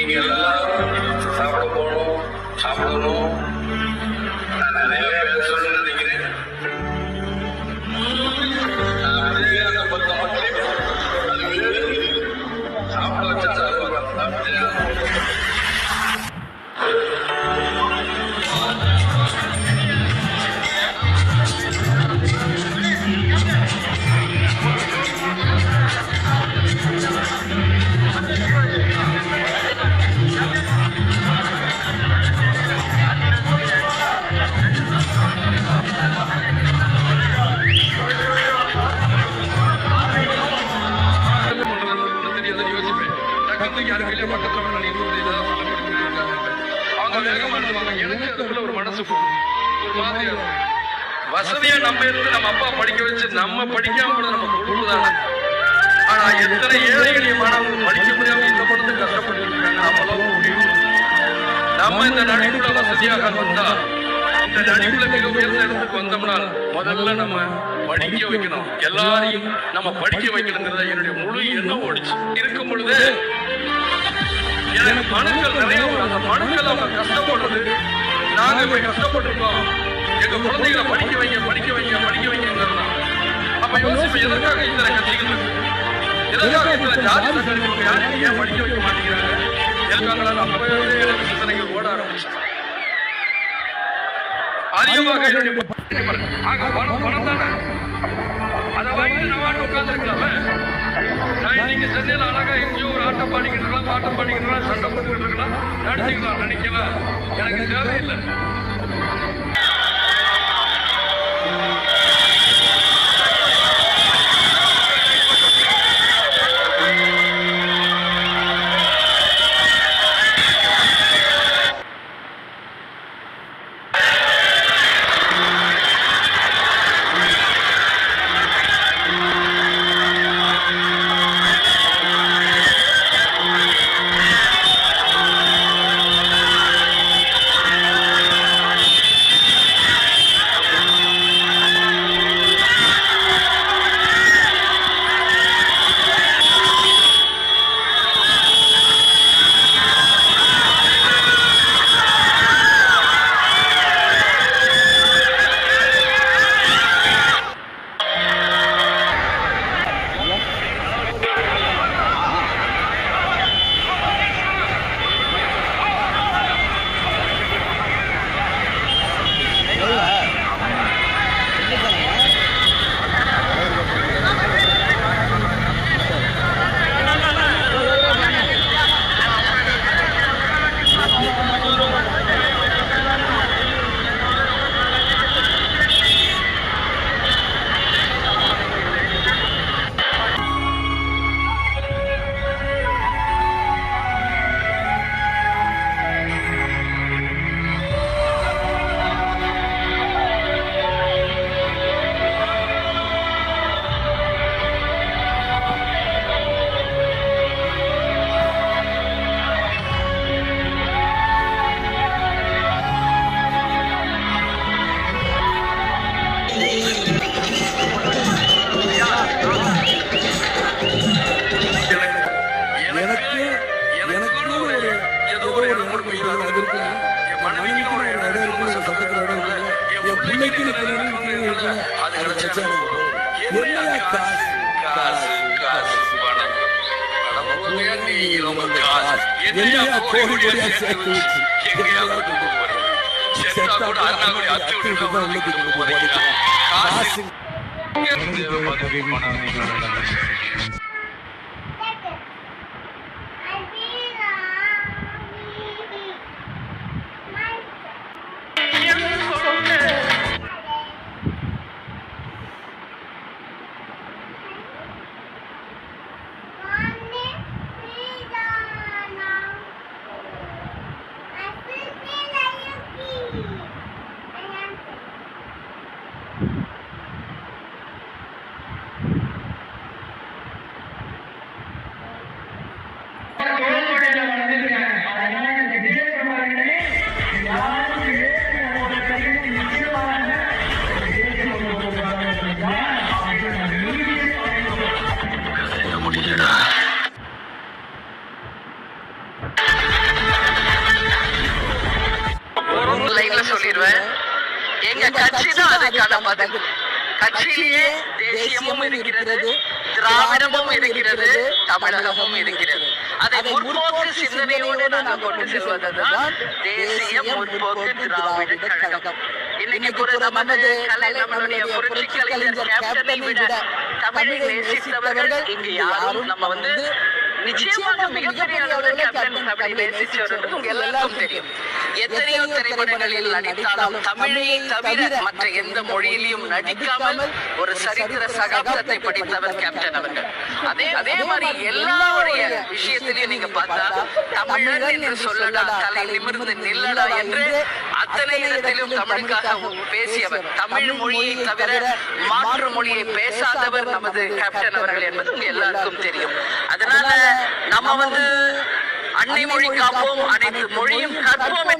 நீங்க எல்லாரும் சாப்பிட போகணும் சாப்பிடணும் யோசிப்பேன் டக்குனு யாரு அவங்க வேகமா எழுதுவாங்க எனக்கு அதுக்குள்ள ஒரு மனசு ஒரு மாதிரியா வசதியா நம்ம இருந்து நம்ம அப்பா படிக்க வச்சு நம்ம படிக்காம கூட நம்ம கொடுக்குதானே ஆனா எத்தனை ஏழை எளிய மாணவர்கள் படிக்க முடியாம இந்த படத்தை கஷ்டப்பட்டு இருக்காங்க? முடியும். நம்ம இந்த நடிப்புல வசதியாக வந்தா இந்த நடிப்புல மிக உயர்ந்த இடத்துக்கு வந்தோம்னா முதல்ல நம்ம படிக்க வைக்கணும். எல்லாரையும் நம்ம படிக்க வைக்கணுங்கிறத என்னுடைய முழு எண்ணம் ஓடிச்சு. இருக்கும் பொழுது எனக்கு மனுக்கள் நிறைய. அந்த மனுக்கள் அவங்க கஷ்டப்படுறது நாங்க இப்ப கஷ்டப்பட்டிருக்கோம். எங்க குழந்தைகளை படிக்க வைங்க படிக்க வைங்க படிக்க வைங்கிறதா அப்ப யோசிப்பு எதற்காக இத்தனை கட்சிகள் எதற்காக இத்தனை ஜாதி இருக்கு? யாரையும் ஏன் படிக்க வைக்க மாட்டேங்கிறாங்க? இருக்காங்களா அப்பவே சிந்தனைகள் ஓட ஆரம்பிச்சு அதிகமாக என்னுடைய ஆக பணம் பணம் தானே. அதை வாங்கி நான் வாட்டு உட்காந்துருக்கலாமே நான் இன்னைக்கு சென்னையில் அழகா எங்கேயோ ஒரு ஆட்டம் பாடிக்கிட்டு இருக்கலாம் பாட்டம் பாடிக்கிட்டு இருக்கலாம் சண்டை போட்டுக்கிட்டு இருக்கலாம். நடிச்சுக்கலாம் நினைக்கலாம் எனக்கு தேவையில்லை. அது இருக்கு என் மனைவிக்கு ஒரு இடம் இருக்கு ஒரு சட்டத்தில் இடம் இருக்கு என் பிள்ளைக்கு இருக்கு அது பிரச்சனை என்னையா காசு? காசு? காசு பணம். என்னையா கோடி கோடியா சேர்த்து வச்சு எங்கேயாவது கொண்டு போறீங்க? செத்தா கூட அண்ணா கூட அத்து விட்டு தான் உள்ளுக்கு கொண்டு போறீங்க. காசு. முடியலடா சொல்லிடுவேன். எங்க கட்சி தான் அதுக்கான மதகு கட்சியிலேயே தேசியமும் இருக்கிறது திராவிடமும் இருக்கிறது தமிழகமும் இருக்கிறது. அதை முற்போக்கு சிந்தனையோடு நாங்கள் கொண்டு செல்வதுதான் தேசிய முற்போக்கு திராவிட கழகம். இன்னைக்கு ஒரு நமது கலை நம்மளுடைய புரட்சி கலைஞர் கேப்டனை விட தமிழை நேசித்தவர்கள் இங்கு யாரும் நம்ம வந்து நிச்சயமாக மிகப்பெரிய அளவில் கேப்டன் தமிழை நேசிச்சவர்கள் உங்க எல்லாருக்கும் தெரியும். எத்தனையோ திரைப்படங்களில் நடித்தாலும் தமிழை தவிர மற்ற எந்த மொழியிலையும் நடிக்காமல் ஒரு சரித்திர சகாப்தத்தை படித்தவர் கேப்டன் அவர்கள். அதே அதே மாதிரி எல்லாருடைய விஷயத்திலையும் நீங்க பார்த்தா தமிழன் என்று சொல்லடா தலை நிமிர்ந்து நில்லடா என்று அத்தனை இடத்திலும் தமிழுக்காக பேசியவர். தமிழ் மொழியை தவிர மாற்று மொழியை பேசாதவர் நமது கேப்டன் அவர்கள் என்பது உங்க எல்லாருக்கும் தெரியும். அதனால நம்ம வந்து அன்னை மொழி காப்போம் அனைத்து மொழியும் கற்போம்